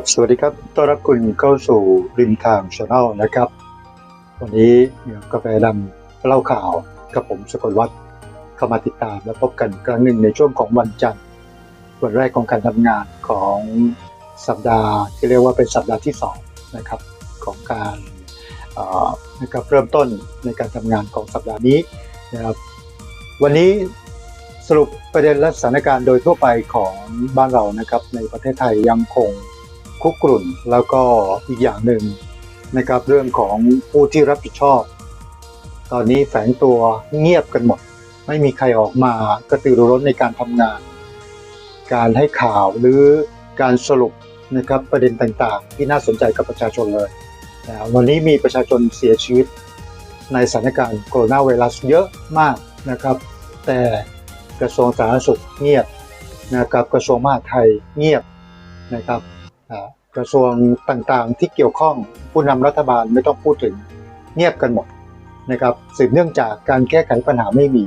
ครับ สวัสดีครับ ต้อนรับคุณเข้าสู่ริมทางช n แนลนะครับ วันนี้กาแฟดำเล่าข่าวกับผมสกลวัฒน์เข้ามาติดตามและพบกันครั้งหนึ่งในช่วงของวันจันทร์วันแรกของการทำงานของสัปดาห์ที่เรียกว่าเป็นสัปดาห์ที่สองนะครับของการนะครับเริ่มต้นในการทำงานของสัปดาห์นี้นะครับวันนี้สรุปประเด็นและสถานการณ์โดยทั่วไปของบ้านเรานะครับในประเทศไทยยังคง คุกกรุ่น แล้วก็อีกอย่างหนึ่งนะครับเรื่องของผู้ที่รับผิดชอบ ตอนนี้แฝงตัวเงียบกันหมด ไม่มีใครออกมากระตือรือร้นในการทำงาน การให้ข่าวหรือการสรุปนะครับประเด็นต่างๆ ที่น่าสนใจกับประชาชนเลยนะวันนี้มีประชาชนเสียชีวิตในสถานการณ์โคโรนาไวรัสเยอะมากนะครับ แต่กระทรวงสาธารณสุขเงียบนะครับกระทรวงมหาดไทยเงียบนะครับอ่า กระทรวงต่างๆ ที่เกี่ยวข้องผู้นำรัฐบาลไม่ต้องพูดถึงเงียบกันหมดนะครับสืบเนื่องจากการแก้ไขปัญหาไม่มี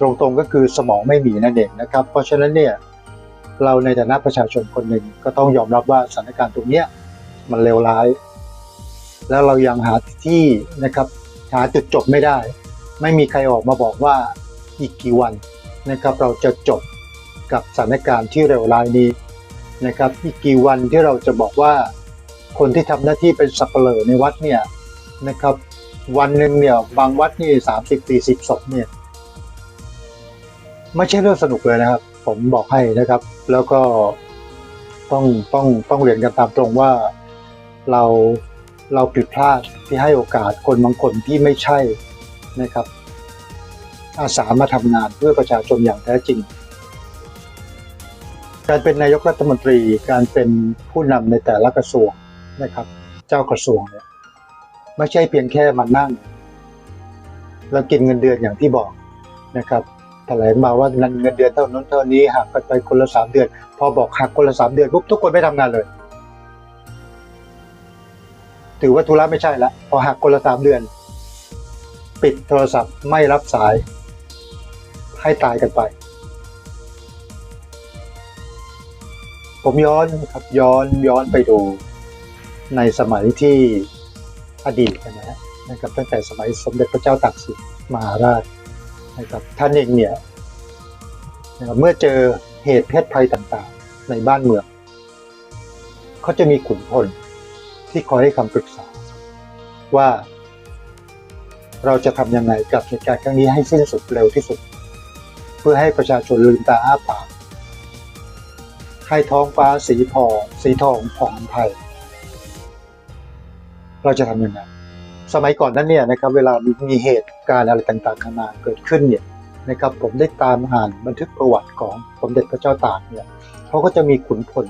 ตรงๆก็คือสมองไม่มีนั่นเองนะครับ เพราะฉะนั้นเนี่ยเราในฐานะประชาชนคนหนึ่งก็ต้องยอมรับว่าสถานการณ์ตรงเนี้ยมันเลวร้าย แล้วเรายังหาที่นะครับหาจุดจบไม่ได้ ไม่มีใครออกมาบอกว่าอีกกี่วันนะครับเราจะจบกับสถานการณ์ที่เลวร้ายนี้ นะครับอีกกี่วันที่เราจะบอกว่าคนที่ทำหน้าที่เป็นสับเปลอในวัดเนี่ยนะครับ วันหนึ่งเนี่ยบางวัดนี่สามสิบสี่สิบศพเนี่ยไม่ใช่เรื่องสนุกเลยนะครับ ผมบอกให้นะครับ แล้วก็ต้องต้องต้องเรียนกันตามตรงว่าเราเราผิดพลาดที่ให้โอกาสคนบางคนที่ไม่ใช่นะครับ อาสามาทำงานเพื่อประชาชนอย่างแท้จริง การเป็นนายกรัฐมนตรีการเป็นผู้นำในแต่ละกระทรวงนะครับ เจ้ากระทรวงเนี่ยไม่ใช่เพียงแค่มานั่ง แล้วกินเงินเดือนอย่างที่บอกนะครับแถลงมาว่าเงินเงินเดือนเท่านั้นเท่านี้หักไปไปคนละสามเดือน พอบอกหักคนละสามเดือนปุ๊บทุกคนไม่ทำงานเลย ถือว่าธุระไม่ใช่ละพอหักคนละสามเดือน ปิดโทรศัพท์ไม่รับสาย ให้ตายกันไป ผมย้อนครับย้อนย้อนไปดูในสมัยที่อดีตนะฮะนะครับตั้งแต่สมัยสมเด็จพระเจ้าตากสินมหาราชนะครับท่านเองเนี่ยนะครับเมื่อเจอเหตุเพศภัยต่างๆ ในบ้านเมืองเขาจะมีขุนพลที่คอยให้คำปรึกษา ว่า เราจะทำยังไงกับเหตุการณ์ครั้งนี้ให้สิ้นสุดเร็วที่สุด เพื่อให้ประชาชนลืมตาอ้าปาก ให้ท้องฟ้าสีทอง สีทองผ่องไทย เราจะทำยังไงสมัยก่อนนั้นเนี่ยนะครับเวลามีเหตุการณ์อะไรต่างๆนานาเกิดขึ้นเนี่ยนะครับผมได้ตามอ่านบันทึกประวัติของสมเด็จพระเจ้าตากเนี่ยเขาก็จะมีขุนพล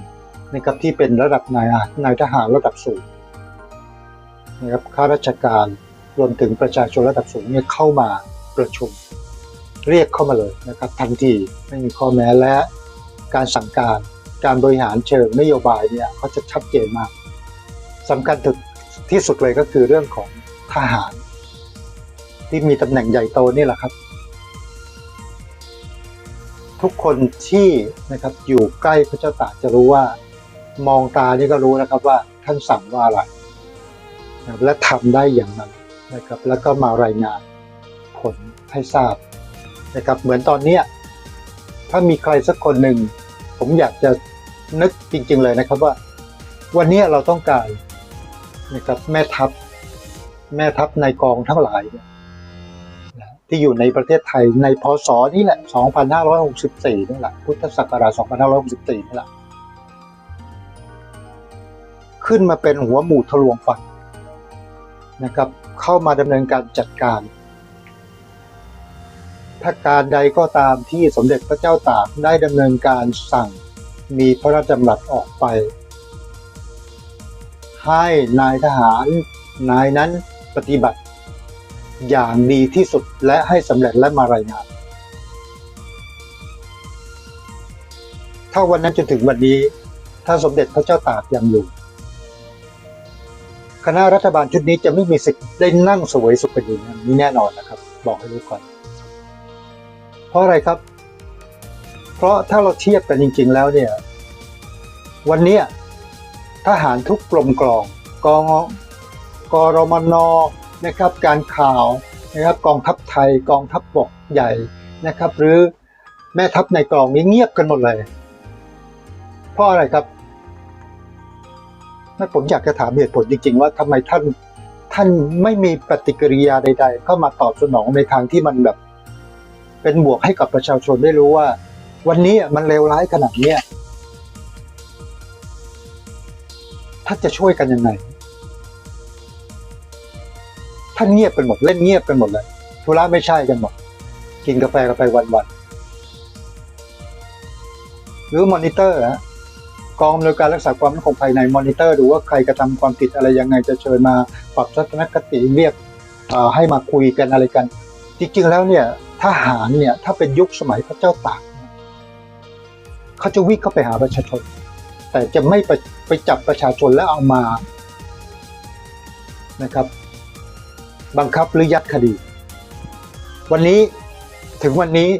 นะครับที่เป็นระดับนายนายทหารระดับสูงนะครับข้าราชการรวมถึงประชาชนระดับสูงเนี่ยเข้ามาประชุม เรียกเข้ามาเลยนะครับทันทีไม่มีข้อแม้และการสั่งการ การบริหารเชิงนโยบายเนี่ยเขาจะชัดเจนมากสำคัญถึงที่สุดเลยก็คือเรื่องของทหาร ที่มีตำแหน่งใหญ่โตนี่แหละครับ ทุกคนที่นะครับอยู่ใกล้พระเจ้าตากจะรู้ว่ามองตานี่ก็รู้นะครับว่าท่านสั่งว่าอะไรนะครับและทำได้อย่างนั้นนะครับ แล้วก็มารายงานผลให้ทราบนะครับ เหมือนตอนเนี้ยถ้ามีใครสักคนหนึ่ง ผมอยากจะ นึกจริง ๆ เลยนะครับว่า วันนี้เราต้องการนะครับแม่ทัพแม่ทัพในกองทั้งหลายเนี่ยที่อยู่ในประเทศไทยในพศนี้แหละ 2564นี่แหละพุทธศักราช 2564นี่แหละขึ้นมาเป็นหัวหมู่ทะลวงฟันนะครับ เข้ามาดำเนินการจัดการ ถ้าการใดก็ตามที่สมเด็จพระเจ้าตากได้ดำเนินการสั่ง มีพระราชดำรัสออกไป ให้นายทหารนายนั้นปฏิบัติ อย่างดีที่สุดและให้สำเร็จและมารายงาน ถ้าวันนั้นจนถึงวันนี้ ถ้าสมเด็จพระเจ้าตากยังอยู่ คณะรัฐบาลชุดนี้จะไม่มีสิทธิ์ได้นั่งสวยสุขกันอย่นี้แน่นอนนะครับ บอกให้รู้ก่อน เพราะอะไรครับ เพราะถ้าเราเทียบกันจริง ๆ แล้วเนี่ย วันนี้ทหารทุกกลมกลองกองกรมนนะครับ การข่าวนะครับ กองทัพไทยกองทัพบกใหญ่นะครับ หรือแม่ทัพในกองนี้เงียบกันหมดเลย เพราะอะไรครับนั่นผมอยากจะถามเหตุผลจริง ๆ ว่าทำไมท่านท่านไม่มีปฏิกิริยาใด ๆ เข้ามาตอบสนองในทางที่มันแบบ เป็นบวกให้กับประชาชนได้รู้ว่า วันนี้มันเลวร้ายขนาดเนี้ยท่านจะช่วยกันยังไง ท่านเงียบกันหมดเล่นเงียบกันหมดเลยธุระไม่ใช่กันหมดกินกาแฟกันไปวันๆหรือมอนิเตอร์ฮะกองอำนวยการรักษาความมั่นคงภายในมอนิเตอร์ดูว่าใครกระทำความผิดอะไรยังไงจะเชิญมาปรับทัศนคติเรียกให้มาคุยกันอะไรกัน จริงๆแล้วเนี่ยทหารเนี่ยถ้าเป็นยุคสมัยพระเจ้าตาก เขาจะวิ่งเข้าไปหาประชาชน แต่จะไม่ไปไปจับประชาชนแล้วเอามานะครับ บังคับหรือยัดคดี วันนี้ถึงวันนี้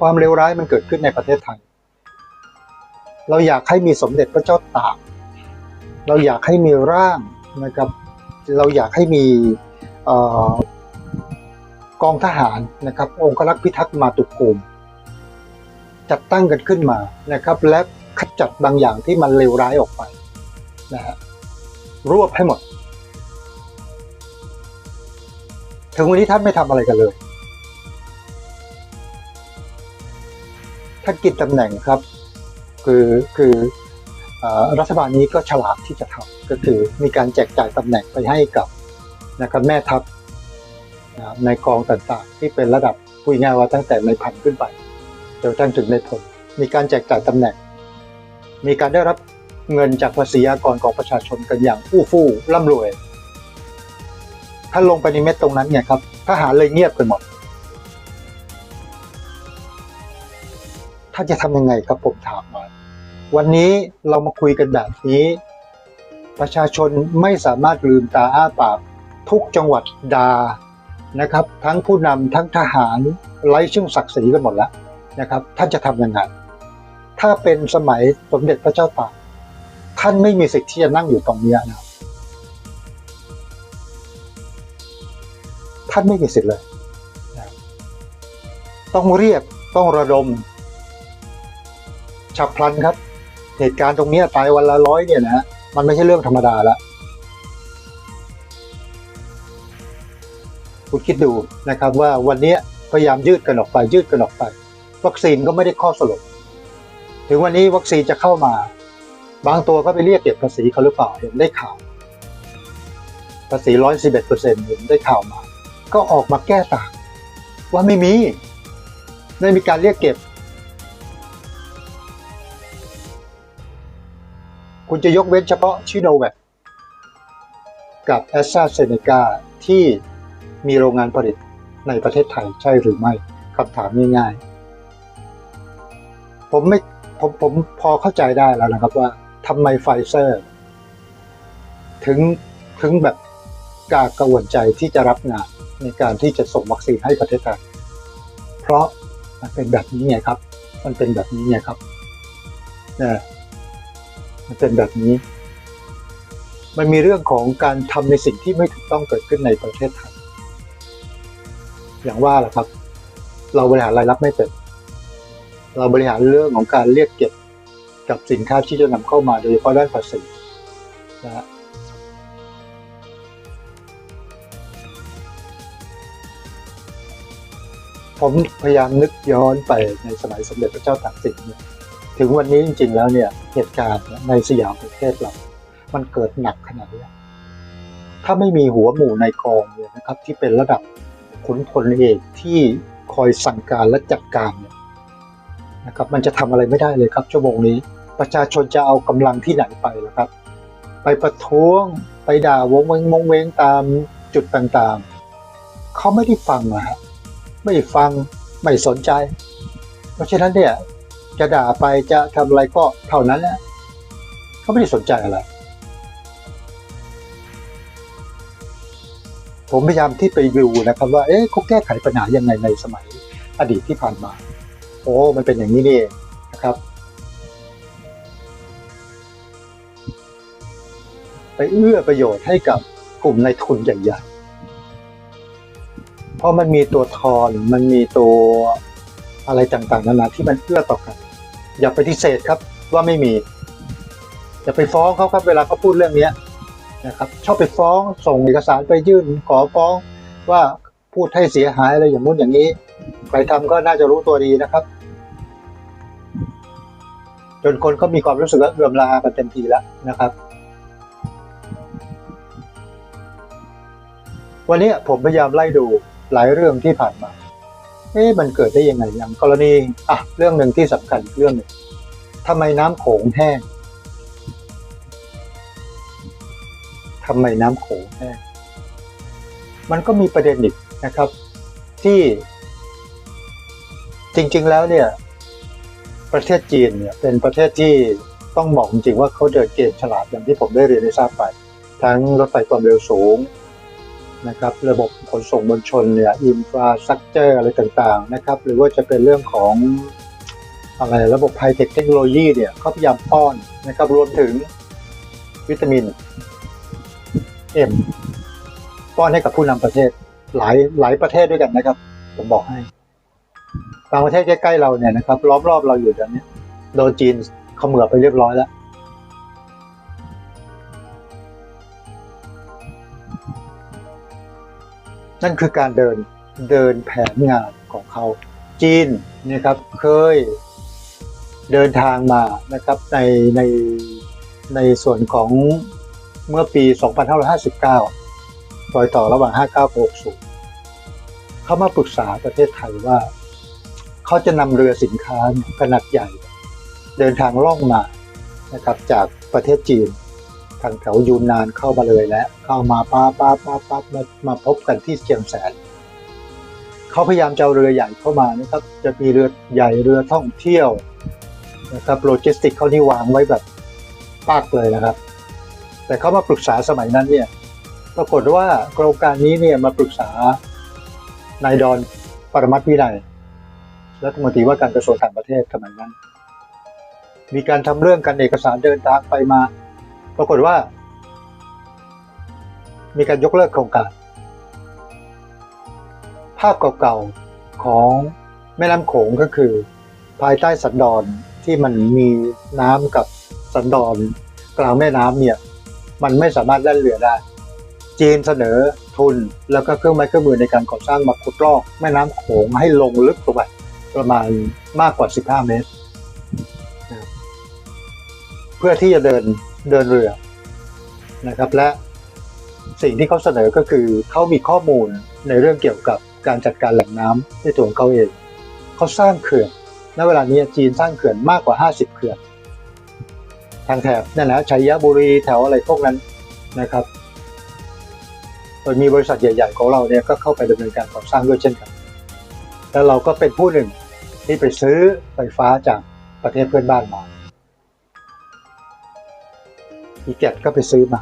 ความเลวร้ายมันเกิดขึ้นในประเทศไทย เราอยากให้มีสมเด็จพระเจ้าตาก เราอยากให้มีร่างนะครับ เราอยากให้มีออกองทหารนะครับ องค์รักษ์พิทักษ์มาตุภูมิ จัดตั้งกันขึ้นมานะครับ และขจัดบางอย่างที่มันเลวร้ายออกไปนะฮะรวบให้หมด ถึงวันนี้ท่านไม่ทำอะไรกันเลยท่านกินตำแหน่งครับ คือคืออรัฐบาลนี้ก็ฉลาดที่จะทำก็คือมีการแจกจ่ายตำแหน่งไปให้กับนะครับแม่ทัพนะในกองต่างๆ ที่เป็นระดับพูดง่ายว่าตั้งแต่ในพันขึ้นไป จนกระทั่งถึงในพลมีการแจกจ่ายตำแหน่ง มีการได้รับเงินจากภาษีอากรของประชาชนกันอย่างอู้ฟู่ร่ำรวย ถ้าลงไปในเม็ดตรงนั้นเนี่ยครับทหารเลยเงียบกันหมดท่าจะทำยังไงครับผมถามมาวันนี้เรามาคุยกันแบบนี้ ประชาชนไม่สามารถลืมตาอ้าปากทุกจังหวัดดานะครับ ทั้งผู้นำทั้งทหารไร้ซึ่งศักดิ์ศรีกันหมดแล้ว นะครับ ท่านจะทำยังไง ถ้าเป็นสมัยสมเด็จพระเจ้าตากท่านไม่มีสิทธิ์ที่จะนั่งอยู่ตรงนี้นะท่านไม่มีสิทธิ์เลยนะต้องเรียกต้องระดม ฉับพลันครับ เหตุการณ์ตรงนี้ตายวันละร้อยเนี่ยนะมันไม่ใช่เรื่องธรรมดาละคุณคิดดูนะครับว่าวันนี้พยายามยืดกันออกไปยืดกันออกไป วัคซีนก็ไม่ได้ข้อสรุป ถึงวันนี้วัคซีนจะเข้ามา บางตัวก็ไปเรียกเก็บภาษีเขาหรือเปล่าเห็นได้ข่าว ภาษีร้อยสิบเอ็ดเปอร์เซ็นต์เห็นได้ข่าวมา ก็ออกมาแก้ต่าง ว่าไม่มีไม่มีการเรียกเก็บ คุณจะยกเว้นเฉพาะชิโนแวคกับแอสตราเซเนกาที่มีโรงงานผลิตในประเทศไทยใช่หรือไม่คำถามง่ายๆ ผมไม่ผมผมพอเข้าใจได้แล้วนะครับว่าทำไมไฟเซอร์ ถึงถึงแบบกากระวนใจที่จะรับงานในการที่จะส่งวัคซีนให้ประเทศไทยเพราะมันเป็นแบบนี้ไงครับ มันเป็นแบบนี้ไงครับนี่ยมันเป็นแบบนี้ มันมีเรื่องของการทำในสิ่งที่ไม่ถูกต้องเกิดขึ้นในประเทศไทย อย่างว่าแหละครับ เราบริหารรายรับไม่เป็น เราบริหารเรื่องของการเรียกเก็บกับสินค้าที่จะนำเข้ามาโดยเฉพาะด้านภาษีนะฮะผมพยายามนึกย้อนไปในสมัยสมเด็จพระเจ้าตากสินเนี่ยถึงวันนี้จริงๆแล้วเนี่ยเหตุการณ์ในสยามประเทศเรา มันเกิดหนักขนาดนี้ถ้าไม่มีหัวหมู่ในกองเนี่ยนะครับที่เป็นระดับขุนพลเอกที่คอยสั่งการและจัดการเนี่ย นะครับมันจะทำอะไรไม่ได้เลยครับชั่วโมงนี้ ประชาชนจะเอากำลังที่ไหนไปล่ะครับ ไปประท้วงไปด่าวงเวงมงเวงตามจุดต่างๆ เขาไม่ได้ฟังนะฮะไม่ฟังไม่สนใจ เพราะฉะนั้นเนี่ยจะด่าไปจะทำอะไรก็เท่านั้นแหละเขาไม่ได้สนใจอะไรผมพยายามที่ไปดูนะครับว่าเอ๊ะเขาแก้ไขปัญหายังไงในสมัยอดีตที่ผ่านมา โอ้มันเป็นอย่างนี้นี่นะครับ ไปเอื้อประโยชน์ให้กับกลุ่มในทุนใหญ่ๆ เพราะมันมีตัวทอนมันมีตัวอะไรต่างๆนานาที่มันเอื้อต่อกัน อย่าไปฏิเสธครับว่าไม่มี อย่าไปฟ้องเขาครับเวลาเขาพูดเรื่องเนี้ยนะครับ ชอบไปฟ้องส่งเอกสารไปยื่นขอฟ้องว่าพูดให้เสียหายอะไรอย่างนู้นอย่างนี้ ใครทำก็น่าจะรู้ตัวดีนะครับ จนคนก็มีความรู้สึกว่าเอื่อมลากันเต็มทีแล้วนะครับ วันนี้ผมพยายามไล่ดูหลายเรื่องที่ผ่านมา เอ๊ะมันเกิดได้ยังไงอย่างกรณีอะเรื่องหนึ่งที่สำคัญอีกเรื่องหนึ่งทำไมน้ำโขงแห้งทำไมน้ำโขงแห้งมันก็มีประเด็นอีกนะครับ ที่ จริง ๆ แล้วเนี่ย ประเทศจีนเนี่ยเป็นประเทศที่ต้องบอกจริงๆว่าเขาเดินเกมฉลาดอย่างที่ผมได้เรียนได้ทราบไป ทั้งรถไฟความเร็วสูงนะครับระบบขนส่งมวลชนเนี่ยอินฟราสตรักเจอร์อะไรต่างๆนะครับหรือว่าจะเป็นเรื่องของอะไรระบบไฮเทคเทคโนโลยีเนี่ยเขาพยายามป้อนนะครับรวมถึงวิตามินเอ็มป้อนให้กับผู้นำประเทศหลายหลายประเทศด้วยกันนะครับ ผมบอกให้ บางประเทศใกล้ๆเราเนี่ยนะครับล้อมรอบเราอยู่ตอนนี้โดนจีนเขมือบไปเรียบร้อยแล้วนั่นคือการเดินเดินแผนงานของเขา จีนนะครับเคยเดินทางมานะครับในในในส่วนของเมื่อปี 2559 รอยต่อระหว่าง 59 กับ 60 เขามาปรึกษาประเทศไทยว่า เขาจะนำเรือสินค้าขนาดใหญ่ เดินทางล่องมานะครับจากประเทศจีน ทางแถวยูนนานเข้ามาเลยแล้วเข้ามาป้าป้าป้าป้ามามาพบกันที่เชียงแสนเขาพยายามจะเอาเรือใหญ่เข้ามานะครับจะมีเรือใหญ่เรือท่องเที่ยวนะครับโลจิสติกเขานี่วางไว้แบบปากเลยนะครับ แต่เขามาปรึกษาสมัยนั้นเนี่ยปรากฏว่าโครงการนี้เนี่ยมาปรึกษานายดอนปรมัตวินัย รัฐมนตรีว่าการกระทรวงต่างประเทศสมัยนั้น มีการทำเรื่องกันเอกสารเดินทางไปมา ปรากฏว่า มีการยกเลิกโครงการ ภาพเก่าๆของแม่น้ำโขงก็คือ ภายใต้สันดอนที่มันมีน้ำกับสันดอนกลางแม่น้ำเนี่ย มันไม่สามารถแล่นเรือได้ จีนเสนอทุนแล้วก็เครื่องไม้เครื่องมือในการก่อสร้างมาขุดลอกแม่น้ำโขงให้ลงลึกลงไป ประมาณมากกว่า 15 เมตรนะครับเพื่อที่จะเดินเดินเรือนะครับ และสิ่งที่เขาเสนอก็คือเขามีข้อมูลในเรื่องเกี่ยวกับการจัดการแหล่งน้ำในตัวของเขาเองเขาสร้างเขื่อนณเวลานี้จีนสร้างเขื่อนมากกว่า 50 เขื่อน ทางแถบนั่นนะชัยบุรีแถวอะไรพวกนั้นนะครับโดยมีบริษัทใหญ่ ๆ ของเราเนี่ยก็เข้าไปดำเนินการก่อสร้างด้วยเช่นกัน แล้วเราก็เป็นผู้หนึ่งที่ไปซื้อไฟฟ้าจากประเทศเพื่อนบ้านมาอีแกตก็ไปซื้อมา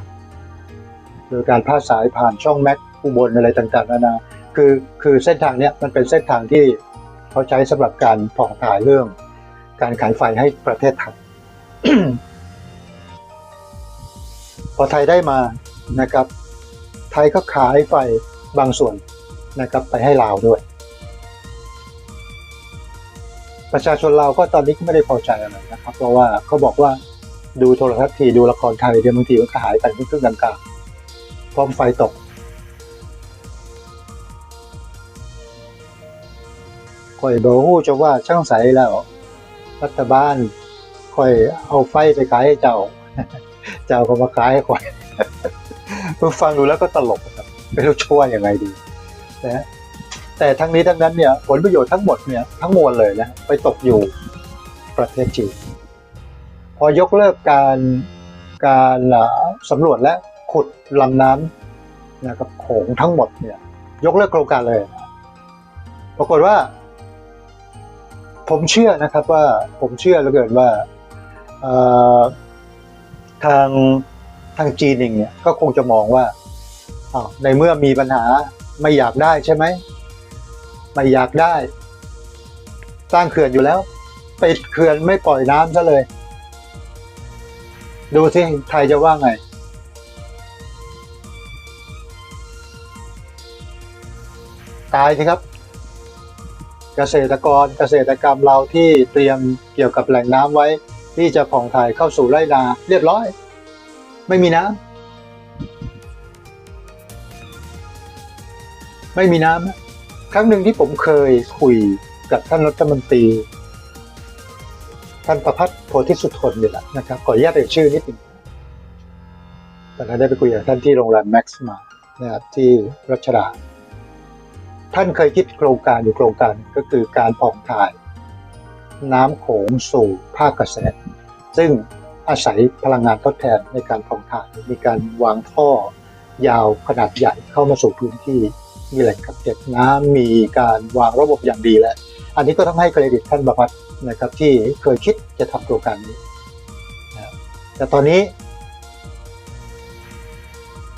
โดยการพาสายผ่านช่องแม็กอุบลอะไรต่างๆนานาคือคือเส้นทางเนี้ยมันเป็นเส้นทางที่เขาใช้สำหรับการผ่องถ่ายเรื่อง การขายไฟให้ประเทศไทยพอไทยได้มานะครับ ไทยก็ขายไฟบางส่วนนะครับไปให้ลาวด้วย ประชาชนลาก็ตอนนี้ก็ไม่ได้พอใจอะไรนะครับ เพราะว่าเขาบอกว่าดูโทรทัศน์ทีดูละครไทยเดี๋ยวบางทีมันก็หายไปครึ่งกลางๆพร้อมไฟตกคอยบอกฮู้จะว่าช่างใสแล้ว รัฐบาลคอยเอาไฟไปขายให้เจ้า เจ้าก็มาขายให้คอยเพิ่งฟังดูแล้วก็ตลกครับไม่รู้ช่วยยังไงดีนะ แต่ทั้งนี้ทั้งนั้นเนี่ยผลประโยชน์ทั้งหมดเนี่ยทั้งมวลเลยนะไปตกอยู่ประเทศจีนพอยกเลิกการการสำรวจและขุดลำน้ำนะครับโขงทั้งหมดเนี่ยยกเลิกโครงการเลย ปรากฏว่า ผมเชื่อนะครับว่าผมเชื่อเหลือเกินว่าทางทางจีนเองเนี่ยก็คงจะมองว่าในเมื่อมีปัญหาไม่อยากได้ใช่ไหม ไม่อยากได้ สร้างเขื่อนอยู่แล้วปิดเขื่อนไม่ปล่อยน้ำซะเลย ดูสิไทยจะว่าไง ตายสิครับ เกษตรกรเกษตรกรรมเราที่เตรียมเกี่ยวกับแหล่งน้ำไว้ ที่จะผ่องถ่ายเข้าสู่ไร่นาเรียบร้อย ไม่มีน้ำไม่มีน้ำ ครั้งหนึ่งที่ผมเคยคุยกับท่านรัฐมนตรี ท่านประพัฒน์โพธิสุทนนี่แหละนะครับขออนุญาตเอ่ยชื่อนิดหนึ่งตอนนั้นได้ไปคุยกับท่านที่โรงแรมแม็กซ์มานะครับที่รัชดา ท่านเคยคิดโครงการอยู่โครงการก็คือการผ่องถ่าย น้ำโขงสู่ภาคเกษตร ซึ่งอาศัยพลังงานทดแทนในการผ่องถ่ายมีการวางท่อยาวขนาดใหญ่เข้ามาสู่พื้นที่ มีแหล่งกักเก็บน้ำมีการวางระบบอย่างดีแล้ว อันนี้ก็ต้องให้เครดิตท่านประพัฒน์นะครับที่เคยคิดจะทำโครงการนี้ แต่ตอนนี้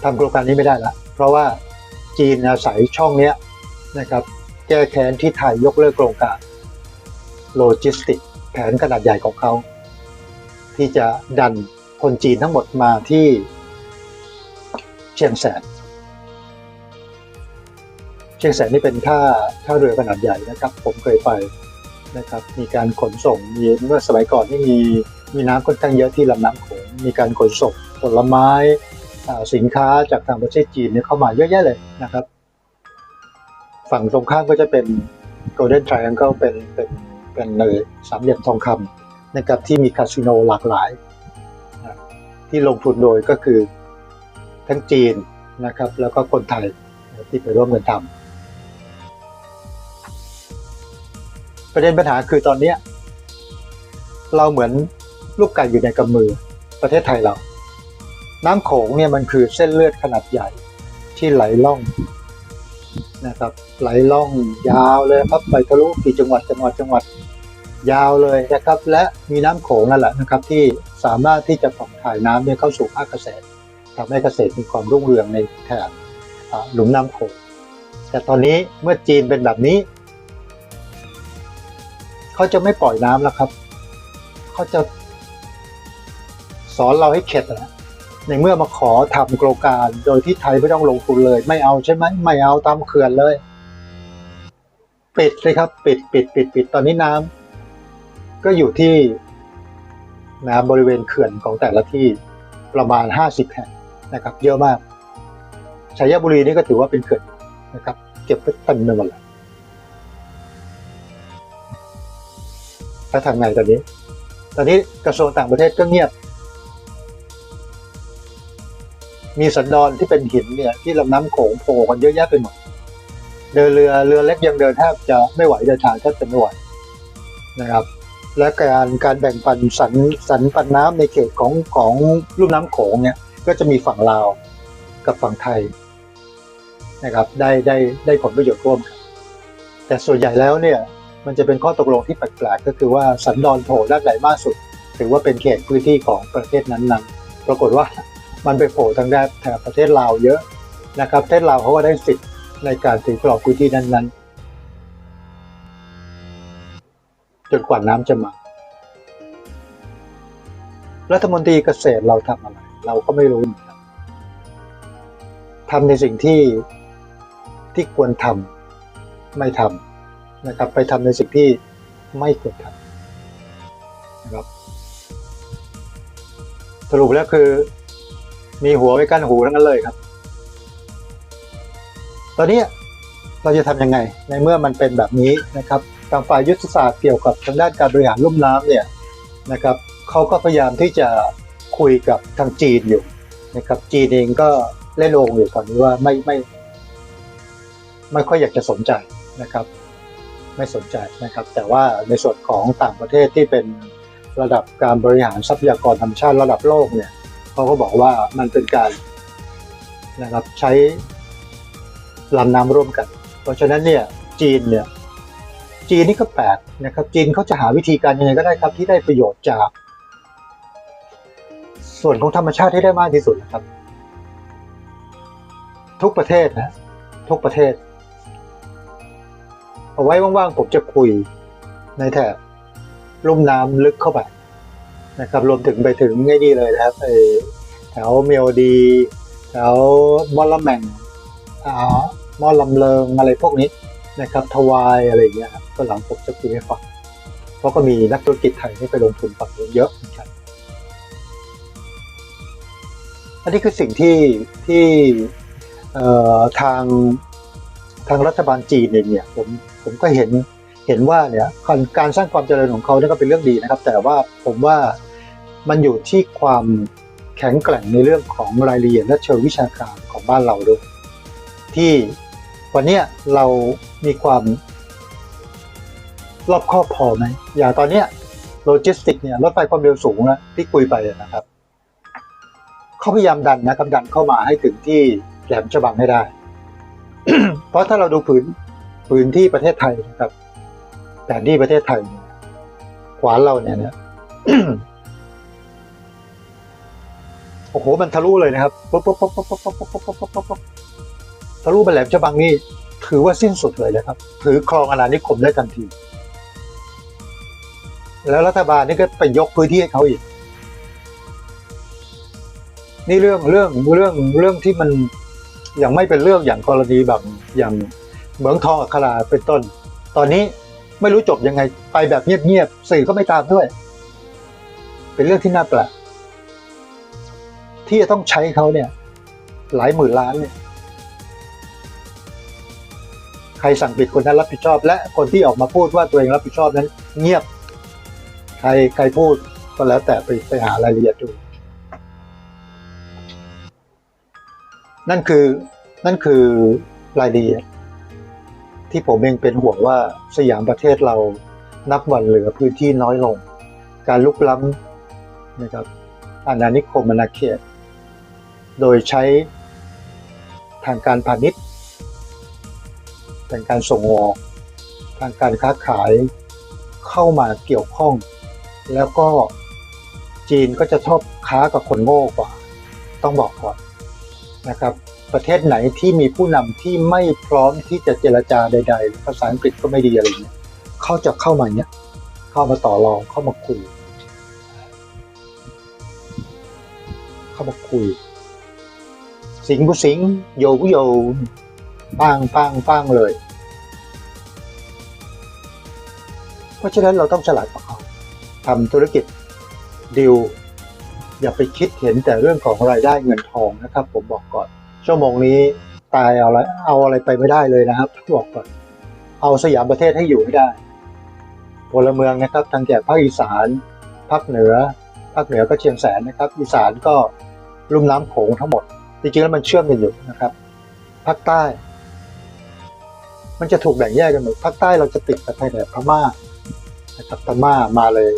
ทำโครงการนี้ไม่ได้ละเพราะว่าจีนอาศัยช่องนี้นะครับแก้แค้นที่ไทยยกเลิกโครงการโลจิสติกแผนขนาดใหญ่ของเขา ที่จะดันคนจีนทั้งหมดมาที่เชียงแสน เชียงแสนนี่เป็นท่าท่าเรือขนาดใหญ่นะครับ ผมเคยไปนะครับ มีการขนส่งมีเมื่อสมัยก่อนที่มีมีน้ำค่อนข้างเยอะที่ลำน้ำโขงมีการขนส่งผลไม้สินค้าจากทางประเทศจีนเนี่ยเข้ามาเยอะแยะเลยนะครับ ฝั่งตรงข้ามก็จะเป็น Golden Triangle เป็นเป็นเป็นเลยสามเหลี่ยมทองคำนะครับที่มีคาสิโนหลากหลายนะที่ลงทุนโดยก็คือทั้งจีนนะครับแล้วก็คนไทยที่ไปร่วมกันทำ ประเด็นปัญหาคือตอนเนี้ยเราเหมือนลูกไก่อยู่ในกำมือประเทศไทยเรา น้ำโขงเนี่ยมันคือเส้นเลือดขนาดใหญ่ที่ไหลล่องนะครับ ไหลล่องยาวเลยครับไปทะลุกี่จังหวัดจังหวัดจังหวัดยาวเลยนะครับ และมีน้ำโขงนั่นแหละนะครับ ที่สามารถที่จะผ่องถ่ายน้ำเนี่ยเข้าสู่ภาคเกษตรทำให้เกษตรมีความรุ่งเรืองในแถบหลุมน้ำโขงแต่ตอนนี้เมื่อจีนเป็นแบบนี้ เขาจะไม่ปล่อยน้ำแล้วครับ เขาจะสอนเราให้เข็ดนะในเมื่อมาขอทำโครงการโดยที่ไทยไม่ต้องลงทุนเลย ไม่เอาใช่ไหมไม่เอาตามเขื่อนเลย ปิดเลยครับ ปิดปิดปิดปิดตอนนี้น้ำก็อยู่ที่น้ำบริเวณเขื่อนของแต่ละที่ประมาณ 50 แห่งนะครับ เยอะมากชัยบุรีนี่ก็ถือว่าเป็นเขื่อนนะครับ เก็บไว้เต็มไปหมดเลย แล้วทำไงตอนนี้ ตอนนี้กระทรวงต่างประเทศก็เงียบ มีสันดอนที่เป็นหินเนี่ยที่ลำน้ำโขงโผล่กันเยอะแยะไปหมด เดินเรือเรือเล็กยังเดินแทบจะไม่ไหวเดินทางแทบจะไม่ไหวนะครับ และการการแบ่งปันสันสันปันน้ำในเขตของของลุ่มน้ำโขงเนี่ย ก็จะมีฝั่งลาวกับฝั่งไทยนะครับ ได้ได้ได้ผลประโยชน์ร่วมกันแต่ส่วนใหญ่แล้วเนี่ย มันจะเป็นข้อตกลงที่แปลกๆก็คือว่าสันดอนโผล่ด้านไหนมากสุด ถือว่าเป็นเขตพื้นที่ของประเทศนั้นๆ ปรากฏว่ามันไปโผล่ทางด้านแถบประเทศลาวเยอะนะครับประเทศลาวเขาก็ได้สิทธิ์ในการถือครองพื้นที่นั้นๆ จนกว่าน้ำจะมา รัฐมนตรีเกษตรเราทำอะไร เราก็ไม่รู้เหมือนกันทำในสิ่งที่ที่ควรทำไม่ทำ นะครับ ไปทำในสิ่งที่ไม่ควรทำนะครับ สรุปแล้วคือ มีหัวไว้กั้นหูทั้งนั้นเลยครับ ตอนนี้เราจะทำยังไง ในเมื่อมันเป็นแบบนี้นะครับทางฝ่ายยุทธศาสตร์เกี่ยวกับทางด้านการบริหารลุ่มน้ำเนี่ยนะครับเขาก็พยายามที่จะคุยกับทางจีนอยู่นะครับ จีนเองก็เล่นโองอยู่ตอนนี้ว่าไม่ไม่ ไม่ค่อยอยากจะสนใจนะครับ ไม่สนใจนะครับ แต่ว่าในส่วนของต่างประเทศที่เป็นระดับการบริหารทรัพยากรธรรมชาติระดับโลกเนี่ยเขาก็บอกว่ามันเป็นการนะครับใช้ลำน้ำร่วมกัน เพราะฉะนั้นเนี่ยจีนเนี่ยจีนนี่ก็แปลกนะครับจีนเขาจะหาวิธีการยังไงก็ได้ครับที่ได้ประโยชน์จาก ส่วนของธรรมชาติที่ได้มากที่สุดนะครับ ทุกประเทศนะทุกประเทศ เอาไว้ว่างๆผมจะคุยในแถบลุ่มน้ำลึกเข้าไปนะครับรวมถึงไปถึงไงนี่เลยนะครับแถวเมียวดีแถวมอลลาแมงมอลำเลิงอะไรพวกนี้นะครับทวายอะไรอย่างเงี้ยครับก็หลังผมจะคุยให้ฟังเพราะก็มีนักธุรกิจไทยที่ไปลงทุนฝั่งนู้นเยอะเหมือนกันอันนี้คือสิ่งที่ที่ทางทางรัฐบาลจีนเองเนี่ยผม ผมก็เห็นเห็นว่าเนี่ยการสร้างความเจริญของเขาเนี่ยก็เป็นเรื่องดีนะครับ แต่ว่าผมว่ามันอยู่ที่ความแข็งแกร่งในเรื่องของรายละเอียดและเชิงวิชาการของบ้านเราด้วยที่วันนี้เรามีความรอบครอบพอไหมอย่างตอนเนี้ยโลจิสติกเนี่ยรถไฟความเร็วสูงนะที่คุยไปนะครับเขาพยายามดันนะครับดันเข้ามาให้ถึงที่แหลมฉบังให้ได้ เพราะถ้าเราดูผืน ผืนที่ประเทศไทยนะครับแผนที่ประเทศไทยขวานเราเนี่ยนะโอ้โหมันทะลุเลยนะครับปุ๊บปุ๊บปุ๊บปุ๊บปุ๊บปุ๊บปุ๊บปุ๊บปุ๊บปุ๊บปุ๊บทะลุไปแหลมฉบังนี่ถือว่าสิ้นสุดเลยนะครับ ถือครองอาณานิคมได้ทันที แล้วรัฐบาลนี่ก็ไปยกพื้นที่ให้เขาอีก นี่เรื่องเรื่องเรื่องเรื่องที่มันยังไม่เป็นเรื่องอย่างกรณีแบบอย่าง เหมืองทองอัคราเป็นต้น ตอนนี้ไม่รู้จบยังไงไปแบบเงียบๆสื่อก็ไม่ตามด้วย เป็นเรื่องที่น่าแปลกที่จะต้องใช้เขาเนี่ย หลายหมื่นล้านเนี่ยใครสั่งปิดคนนั้นรับผิดชอบ และคนที่ออกมาพูดว่าตัวเองรับผิดชอบนั้น เงียบ ใครใครพูดก็แล้วแต่ไปไปหารายละเอียดดู นั่นคือนั่นคือรายละเอียด ที่ผมเองเป็นห่วงว่าสยามประเทศเรานับวันเหลือพื้นที่น้อยลง การลุกล้ำนะครับอาณานิคมอาณาเขต โดยใช้ทางการพาณิชย์ทางการส่งออก ทางการค้าขายเข้ามาเกี่ยวข้อง แล้วก็จีนก็จะชอบค้ากับคนโง่กว่า ต้องบอกก่อนนะครับ ประเทศไหนที่มีผู้นำที่ไม่พร้อมที่จะเจรจาใด ๆ ภาษาอังกฤษก็ไม่ดีอะไรเงี้ยเขาจะเข้ามาเนี้ยเข้ามาต่อรองเข้ามาคุย เข้ามาคุย สิงบุสิงโยบุโยปังปังปังเลย เพราะฉะนั้นเราต้องฉลาดกว่าเขาทำธุรกิจดิวอย่าไปคิดเห็นแต่เรื่องของรายได้เงินทองนะครับ ผมบอกก่อน ชั่วโมงนี้ตายเอาอะไรเอาอะไรไปไม่ได้เลยนะครับบอกก่อนเอาสยามประเทศให้อยู่ให้ได้พลเมืองนะครับทางแก่ภาคอีสานภาคเหนือภาคเหนือก็เชียงแสนนะครับ อีสานก็ลุ่มน้ำโขงทั้งหมด จริงๆแล้วมันเชื่อมกันอยู่นะครับภาคใต้ มันจะถูกแบ่งแยกกันหมดภาคใต้เราจะติดกับไทยแถบพม่านะครับพม่ามาเลย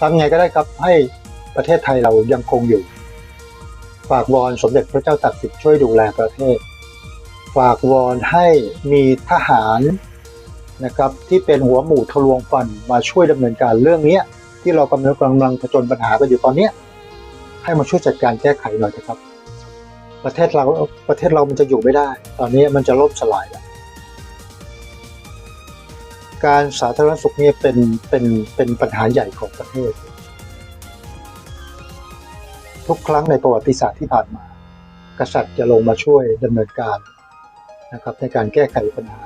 ทำไงก็ได้ครับให้ ประเทศไทยเรายังคงอยู่ ฝากวอนสมเด็จพระเจ้าตากสินช่วยดูแลประเทศ ฝากวอนให้มีทหารนะครับที่เป็นหัวหมู่ทะลวงฟันมาช่วยดำเนินการเรื่องนี้ที่เรากำลังกำลังผจญปัญหากันอยู่ตอนนี้ให้มาช่วยจัดการแก้ไขหน่อยนะครับ ประเทศเราประเทศเรามันจะอยู่ไม่ได้ ตอนนี้มันจะล่มสลายแล้วการสาธารณสุขเนี่ยเป็นเป็นเป็นปัญหาใหญ่ของประเทศ ทุกครั้งในประวัติศาสตร์ที่ผ่านมา กษัตริย์จะลงมาช่วยดำเนินการนะครับในการแก้ไขปัญหา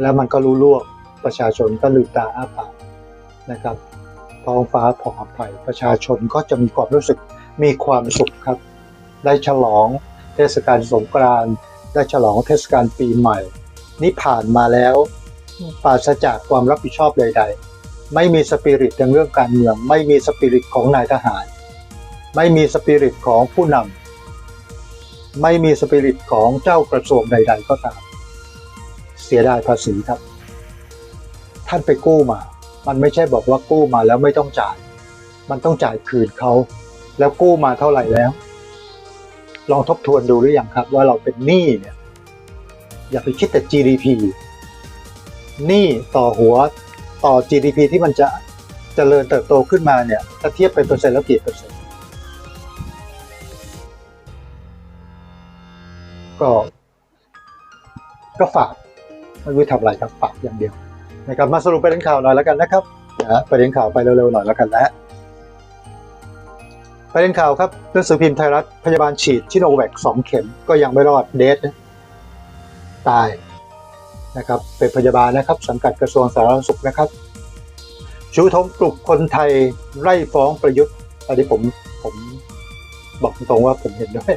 แล้วมันก็รู้ล่วงประชาชนก็ลืมตาอ้าปากนะครับท้องฟ้าผ่องอภัยประชาชนก็จะมีความรู้สึกมีความสุขครับ ได้ฉลองเทศกาลสงกรานต์ได้ฉลองเทศกาลปีใหม่ นี่ผ่านมาแล้วปราศจากความรับผิดชอบใด ๆ ไม่มีสปิริตในเรื่องการเมือง ไม่มีสปิริตของนายทหาร ไม่มีสปิริตของผู้นำไม่มีสปิริตของเจ้ากระทรวงใด ๆ ก็ตาม เสียดายภาษีครับ ท่านไปกู้มา มันไม่ใช่บอกว่ากู้มาแล้วไม่ต้องจ่าย มันต้องจ่ายคืนเขาแล้วกู้มาเท่าไหร่แล้ว ลองทบทวนดูหรือยังครับ ว่าเราเป็นหนี้เนี่ยอย่าไปคิดแต่ GDP หนี้ต่อหัว ต่อ GDP ที่มันจะเจริญเติบโตขึ้นมาเนี่ยถ้าเทียบเป็นเปอร์เซ็นต์แล้วกี่เปอร์เซ็นต์ก็ก็ฝากไม่รู้ทำอะไรครับฝากอย่างเดียวนะครับมาสรุปประเด็นข่าวหน่อยแล้วกันนะครับนะประเด็นข่าวไปเร็วๆหน่อยแล้วกันนะประเด็นข่าวครับหนังสือพิมพ์ไทยรัฐพยาบาลฉีดชิโนแวคสองเข็มก็ยังไม่รอดเดทตาย นะครับเป็นพยาบาลนะครับสังกัดกระทรวงสาธารณสุขนะครับ ชูธงปลุกคนไทยไล่ฟ้องประยุทธ์อันนี้ผมผมบอกตรงๆว่าผมเห็นด้วย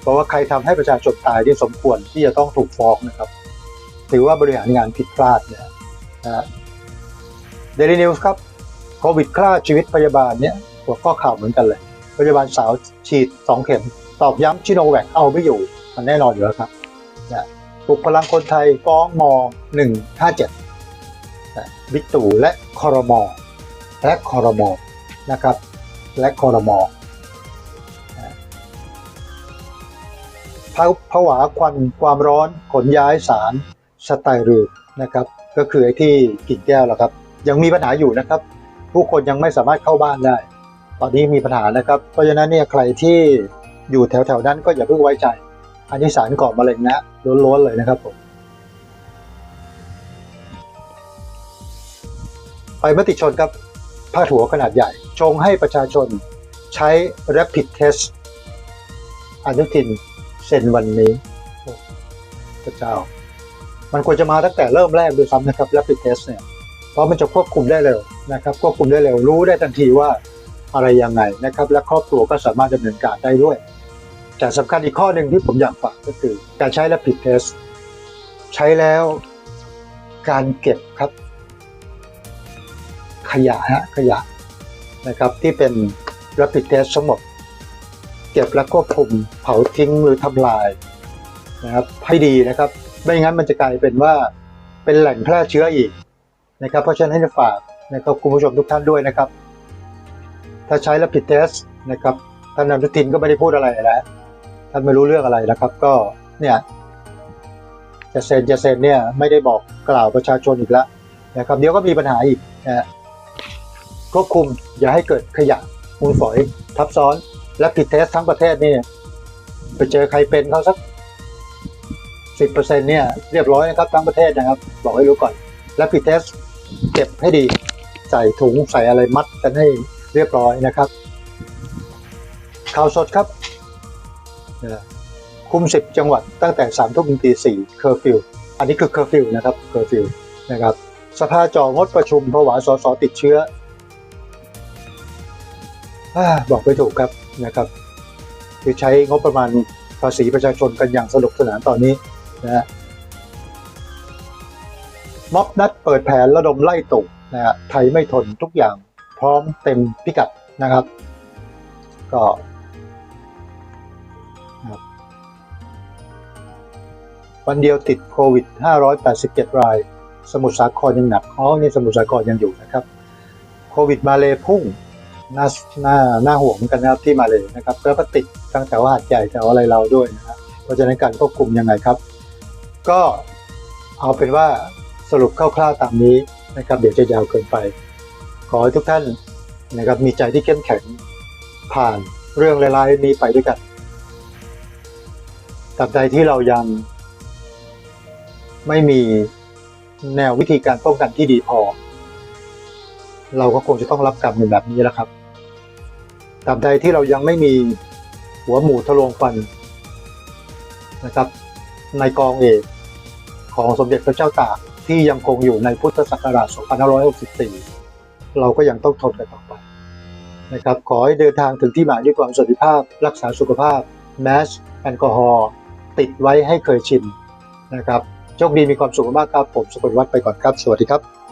เพราะว่าใครทำให้ประชาชนตายที่สมควรที่จะต้องถูกฟ้องนะครับ ถือว่าบริหารงานผิดพลาดนี่ยนะเดลินิวส์ครับโควิดฆ่าชีวิตพยาบาลเนี่ยหัวข้อข่าวเหมือนกันเลย พยาบาลสาวฉีด 2 เข็ม ตอบย้ำชิโนแวคเอาไม่อยู่ มันแน่นอนอยู่แล้วครับนะ ปลุกพลังคนไทยฟ้องม 157บิ๊กตู่และคอรมอและคอรมอนะครับ และคอรมอภาผวาควันความร้อนขนย้ายสารสไตรูนะครับ ก็คือไอ้ที่กิ่งแก้วแหละครับ ยังมีปัญหาอยู่นะครับ ผู้คนยังไม่สามารถเข้าบ้านได้ ตอนนี้มีปัญหานะครับ เพราะฉะนั้นเนี่ยใครที่อยู่แถวๆนั้นก็อย่าเพิ่งไว้ใจ อันนี้สารก่อมะเร็งนะล้วนๆเลยนะครับผมไปมติชนครับพาดหัวขนาดใหญ่ ชงให้ประชาชนใช้ Rapid Test อนุทินเซ็นวันนี้พระเจ้า มันควรจะมาตั้งแต่เริ่มแรกด้วยซ้ำนะครับ Rapid Test เนี่ย เพราะมันจะควบคุมได้เร็วนะครับควบคุมได้เร็วรู้ได้ทันทีว่าอะไรยังไงนะครับ และครอบครัวก็สามารถดำเนินการได้ด้วย แต่สำคัญอีกข้อหนึ่งที่ผมอยากฝากก็คือ การใช้ Rapid Test ใช้แล้วการเก็บครับ ขยะฮะขยะนะครับที่เป็น Rapid Test ทั้งหมด เก็บและควบคุมเผาทิ้งหรือทำลายนะครับให้ดีนะครับ ไม่งั้นมันจะกลายเป็นว่าเป็นแหล่งแพร่เชื้ออีกนะครับ เพราะฉะนั้นให้ฝากนะครับคุณผู้ชมทุกท่านด้วยนะครับ ถ้าใช้แล้วผิดเทสนะครับท่านอนุทินก็ไม่ได้พูดอะไรแล้ว ท่านไม่รู้เรื่องอะไรนะครับ ก็เนี่ยจะเซ็นจะเซ็นเนี่ยไม่ได้บอกกล่าวประชาชนอีกแล้วนะครับเดี๋ยวก็มีปัญหาอีกนะฮะควบคุมอย่าให้เกิดขยะมูลฝอยทับซ้อนและผิดเทสทั้งประเทศนี่ไปเจอใครเป็นเขาสักสิบเปอร์เซ็นเนี่ยเรียบร้อยนะครับทั้งประเทศนะครับ บอกให้รู้ก่อน และผิดเทสเก็บให้ดีใส่ถุงใส่อะไรมัดกันให้เรียบร้อยนะครับข่าวสดครับ นะคุมสิบจังหวัดตั้งแต่สามทุ่มถึงตีสี่เคอร์ฟิวอันนี้คือเคอร์ฟิวนะครับเคอร์ฟิวนะครับสภาจองดประชุมเพราะวาสสติดเชื้ออบอกไม่ถูกครับนะครับ คือใช้งบประมาณภาษีประชาชนกันอย่างสนุกสนานตอนนี้นะฮะม็อบนัดเปิดแผนระดมไล่ตุกนะฮะไทยไม่ทนทุกอย่างพร้อมเต็มพิกัดนะครับ ก็ วันเดียวติดโควิด 587 ราย สมุทรสาครยังหนัก อ๋อ นี่สมุทรสาครยังอยู่นะครับ โควิดมาเลยพุ่ง น่า น่า น่าห่วงกันนะครับที่มาเลยนะครับ แล้วก็ติดตั้งแต่ว่าหาดใหญ่แถวอะไรเราด้วยนะครับเพราะฉะนั้นการควบคุมยังไงครับ ก็เอาเป็นว่าสรุปคร่าวๆตามนี้นะครับ เดี๋ยวจะยาวเกินไป ขอให้ทุกท่านนะครับมีใจที่เข้มแข็งผ่านเรื่องร้ายๆนี้ไปด้วยกันตราบใดที่เรายัง ไม่มีแนววิธีการป้องกันที่ดีพอ เราก็คงจะต้องรับกรรมในแบบนี้แหละครับตราบใดที่เรายังไม่มีหัวหมูทะลวงฟันนะครับ ในกองเอกของสมเด็จพระเจ้าตากที่ยังคงอยู่ในพุทธศักราช 2564 เราก็ยังต้องทนกันต่อไปนะครับขอให้เดินทางถึงที่หมายด้วยความสวัสดิภาพ รักษาสุขภาพแมสแอลกอฮอล์ติดไว้ให้เคยชินนะครับ โชคดีมีความสุขมากครับ ผมสกลวัฒน์ไปก่อนครับ สวัสดีครับ